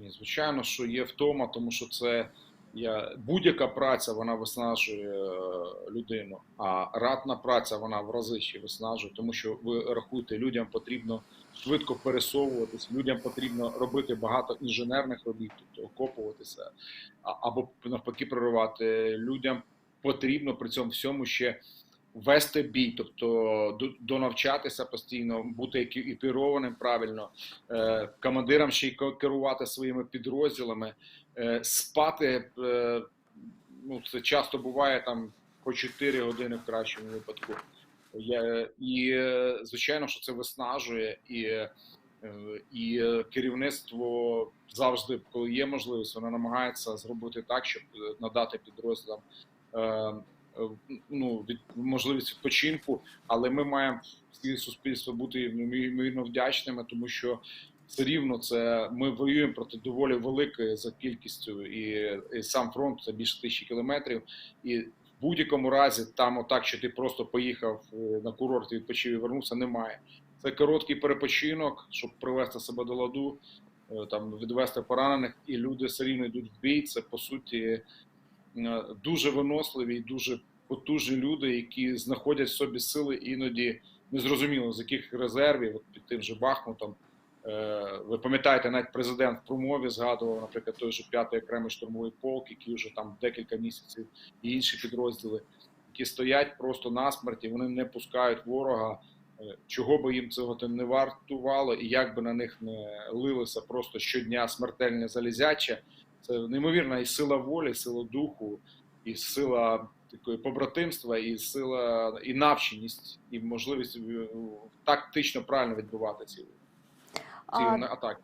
Ні, звичайно, що є втома, тому що це я, будь-яка праця вона виснажує е, людину, а ратна праця вона в рази ще виснажує, тому що ви рахуєте, людям потрібно швидко пересовуватись, людям потрібно робити багато інженерних робіт, тобто окопуватися або навпаки проривати. Людям потрібно при цьому всьому ще вести бій, тобто донавчатися постійно, бути екіпірованим правильно, е, командирам ще й керувати своїми підрозділами, е, спати. е, Ну, це часто буває там по 4 години в кращому випадку. Я, і звичайно, що це виснажує, і, і керівництво завжди, коли є можливість, воно намагається зробити так, щоб надати підрозділам ну, від, можливість відпочинку, але ми маємо суспільство бути ймовірно вдячними, тому що все рівно це ми воюємо проти доволі великої за кількістю, і, і сам фронт це більше тисячі кілометрів. І в будь-якому разі там, отак, що ти просто поїхав е, на курорт, відпочив і вернувся, немає. Це короткий перепочинок, щоб привести себе до ладу, е, там відвести поранених, і люди все рівно йдуть в бій. Це по суті е, дуже виносливі і дуже потужні люди, які знаходять в собі сили іноді незрозуміло з яких резервів, от під тим же Бахмутом. Е, Ви пам'ятаєте, навіть президент в промові згадував, наприклад, той же п'ятий окремий штурмовий полк, який вже там декілька місяців, і інші підрозділи, які стоять просто на смерті, вони не пускають ворога. Е, Чого би їм цього не вартувало, і як би на них не лилося просто щодня смертельне залізяче, це неймовірна і сила волі, сила духу, і сила такої побратимства, і сила, і навченість, і можливість е, тактично правильно відбувати ці, ці А, атаки.